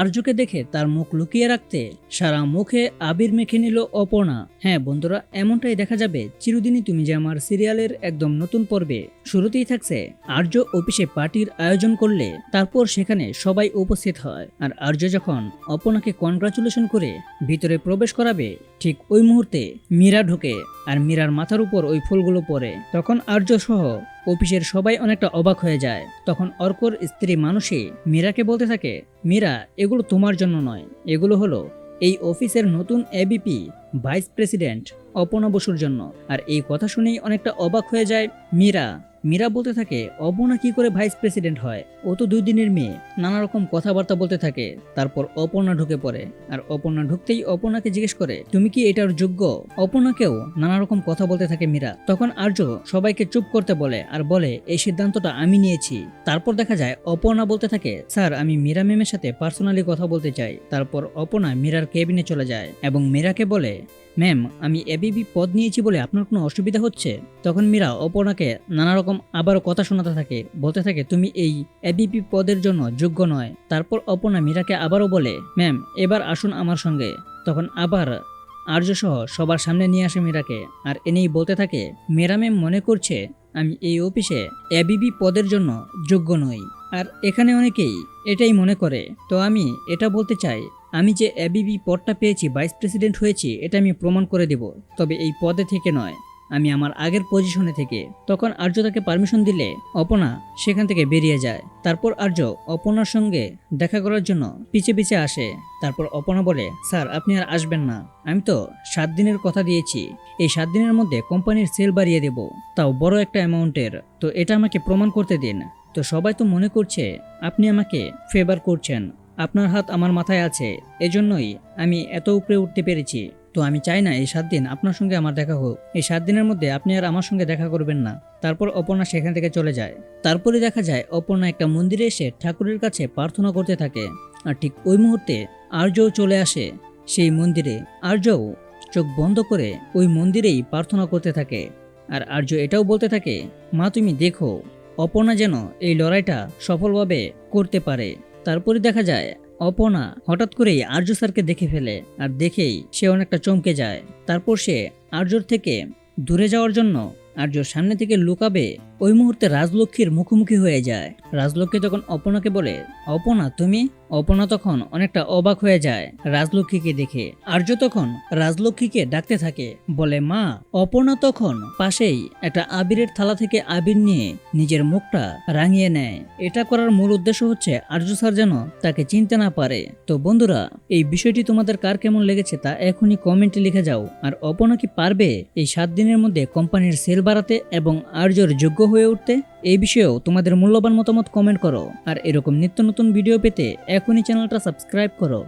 আর্যকে দেখে তার মুখ লুকিয়ে রাখতে সারা মুখে আবির মেখে নিল অপর্ণা। হ্যাঁ বন্ধুরা, এমনটাই দেখা যাবে। চিরদিনই তুমি যে আমার সিরিয়ালের একদম নতুন পর্বে। শুরুতেই থাকছে আর্য অফিসে পার্টির আয়োজন করলে, তারপর সেখানে সবাই উপস্থিত হয়। আর আর্য যখন অপর্ণাকে কনগ্রাচুলেশন করে ভিতরে প্রবেশ করাবে, ঠিক ওই মুহূর্তে মীরা ঢোকে আর মীরার মাথার উপর ওই ফুলগুলো পড়ে তখন আর্য সহ অফিসের সবাই অনেকটা অবাক হয়ে যায়। তখন অর্কর স্ত্রী মানুষই মীরাকে বলতে থাকে, মীরা, এগুলো তোমার জন্য নয়। এগুলো হলো, এই অফিসের নতুন এবিপি ভাইস প্রেসিডেন্ট অপনা বসুর জন্য। আর এই কথা শুনেই অনেকটা অবাক হয়ে যায় মীরা। মীরা বলতে থাকে, অপর্ণা কি করে ভাইস প্রেসিডেন্ট হয়? ও তো দুই দিনের মেয়ে। নানা রকম কথাবার্তা বলতে থাকে। তারপর অপর্ণা ঢুকে পড়ে। আর অপর্ণা ঢুকতেই অপর্ণাকে জিজ্ঞেস করে, তুমি কি এটার যোগ্য? অপর্ণাকেও নানা রকম কথা বলতে থাকে মীরা। তখন আর্য সবাইকে চুপ করতে বলে আর বলে, এই সিদ্ধান্তটা আমি নিয়েছি। তারপর দেখা যায়, অপর্ণা বলতে থাকে, স্যার, আমি মীরা ম্যামের সাথে পার্সোনালি কথা বলতে চাই। তারপর অপর্ণা মীরার কেবিনে চলে যায় এবং মীরাকে বলে ম্যাম, আমি এবিবি পদ নিয়েছি বলে আপনার কোনো অসুবিধা হচ্ছে? তখন মীরা অপর্ণাকে নানা রকম আবারও কথা শোনাতে থাকে, বলতে থাকে, তুমি এই এবিপি পদের জন্য যোগ্য নয়। তারপর অপর্ণা মীরাকে আবারও বলে, ম্যাম, এবার আসুন আমার সঙ্গে। তখন আবার আর্যসহ সবার সামনে নিয়ে আসে মীরাকে, আর এনেই বলতে থাকে, মেরা ম্যাম মনে করছে আমি এই অফিসে এবিবি পদের জন্য যোগ্য নই। আর এখানে অনেকেই এটাই মনে করে, তো আমি এটা বলতে চাই আমি যে এবিবি পদটা পেয়েছি ভাইস প্রেসিডেন্ট হয়েছি, এটা আমি প্রমাণ করে দেব, তবে এই পদে থেকে নয়। আমি আমার আগের পজিশনে থেকে। তখন আর্য তাকে পারমিশন দিলে অপনা সেখান থেকে বেরিয়ে যায়। তারপর আর্য অপনার সঙ্গে দেখা করার জন্য পিছে পিছে আসে। তারপর অপনা বলে, স্যার, আপনি আর আসবেন না। আমি তো সাত দিনের কথা দিয়েছি। এই সাত দিনের মধ্যে কোম্পানির সেল বাড়িয়ে দেব। তাও বড় একটা অ্যামাউন্টের। তো এটা আমাকে প্রমাণ করতে দিন। তো সবাই তো মনে করছে আপনি আমাকে ফেভার করছেন। আপনার হাত আমার মাথায় আছে, এজন্যই আমি এত উপরে উঠতে পেরেছি। তো আমি চাই না এই সাত দিন আপনার সঙ্গে আমার দেখা হোক। এই সাত দিনের মধ্যে আপনি আর আমার সঙ্গে দেখা করবেন না। তারপর অপর্ণা সেখান থেকে চলে যায়। তারপরে দেখা যায় অপর্ণা একটা মন্দিরে এসে ঠাকুরের কাছে প্রার্থনা করতে থাকে। আর ঠিক ওই মুহূর্তে আর্যও চলে আসে সেই মন্দিরে। আর্যও চোখ বন্ধ করে ওই মন্দিরেই প্রার্থনা করতে থাকে। আর আর্য এটাও বলতে থাকে, মা, তুমি দেখো, অপর্ণা যেন এই লড়াইটা সফলভাবে করতে পারে। তারপরে দেখা যায় অপনা হঠাৎ করেই আর্য স্যারকে দেখে ফেলে আর দেখেই সে অনেকটা চমকে যায়। তারপর সে আর্যর থেকে দূরে যাওয়ার জন্য আর্য সামনে থেকে লুকাবে, ওই মুহূর্তে রাজলক্ষ্মীর মুখোমুখি হয়ে যায়। রাজলক্ষ্মী তখন অপনাকে বলে, অপনা, তুমি? অপনা তখন অনেকটা অবাক হয়ে যায় রাজলক্ষ্মীকে দেখে। আর্য তখন রাজলক্ষ্মীকে ডাকতে থাকে, বলে, মা অপর্ণা তখন পাশেই একটা আবিরের থালা থেকে আবির নিয়ে নিজের মুখটা রাঙিয়ে নেয়। এটা করার মূল উদ্দেশ্য হচ্ছে আর্য স্যার যেন তাকে চিনতে না পারে। তো বন্ধুরা, এই বিষয়টি তোমাদের কার কেমন লেগেছে তা এখনই কমেন্টে লিখে যাও। আর অপনা কি পারবে এই সাত দিনের মধ্যে কোম্পানির সেল বাড়াতে এবং আর্যর যোগ্য হয়ে উঠতে? এই বিষয়েও তোমাদের মূল্যবান মতামত কমেন্ট করো। আর এরকম নিত্য নতুন ভিডিও পেতে এখনই চ্যানেলটা সাবস্ক্রাইব করো।